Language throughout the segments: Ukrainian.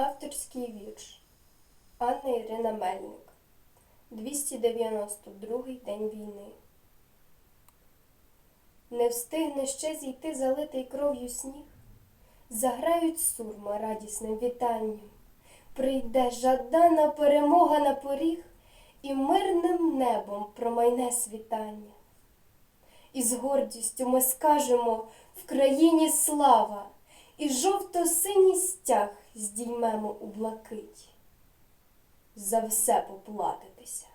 Авторський вірш Анна Ірина Мельник 292 день війни. Не встигне ще зійти залитий кров'ю сніг, заграють сурма радісним вітанням, прийде жадана перемога на поріг, і мирним небом промайне світання. І з гордістю ми скажемо в країні слава, і жовто-синій стяг здіймемо у блакить. За все поплатитеся,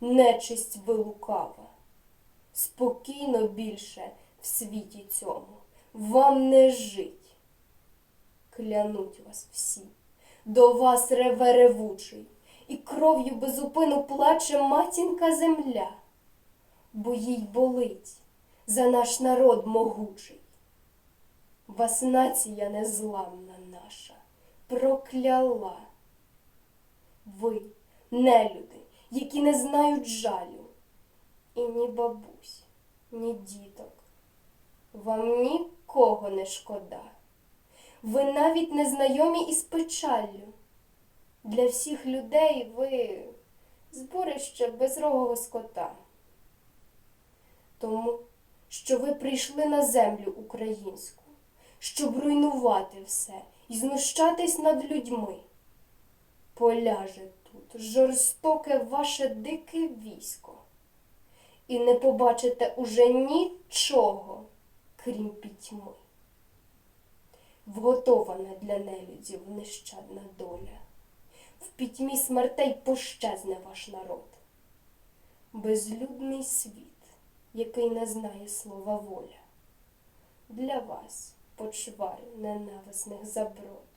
нечисть ви лукава. Спокійно більше в світі цьому вам не жить. Клянуть вас всі, до вас реве ревучий, і кров'ю безупину плаче матінка земля, бо їй болить за наш народ могучий. Вас нація незламна наша прокляла. Ви, нелюди, які не знають жалю, і ні бабусь, ні діток. Вам нікого не шкода. Ви навіть не знайомі із печаллю. Для всіх людей ви зборище безрогого скота. Тому, що ви прийшли на землю українську, щоб руйнувати все і знущатись над людьми. Поляже тут жорстоке ваше дике військо, і не побачите уже нічого, крім пітьми. Вготована для нелюдів нещадна доля. В пітьмі смертей пощезне ваш народ. Безлюдний світ, який не знає слова воля. Для вас почвар ненависних заброд.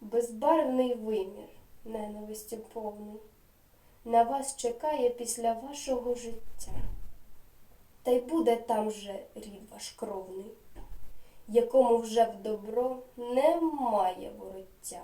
Безбарвний вимір ненависті повний. На вас чекає після вашого життя. Та й буде там же рід ваш кровний, якому вже в добро немає вороття.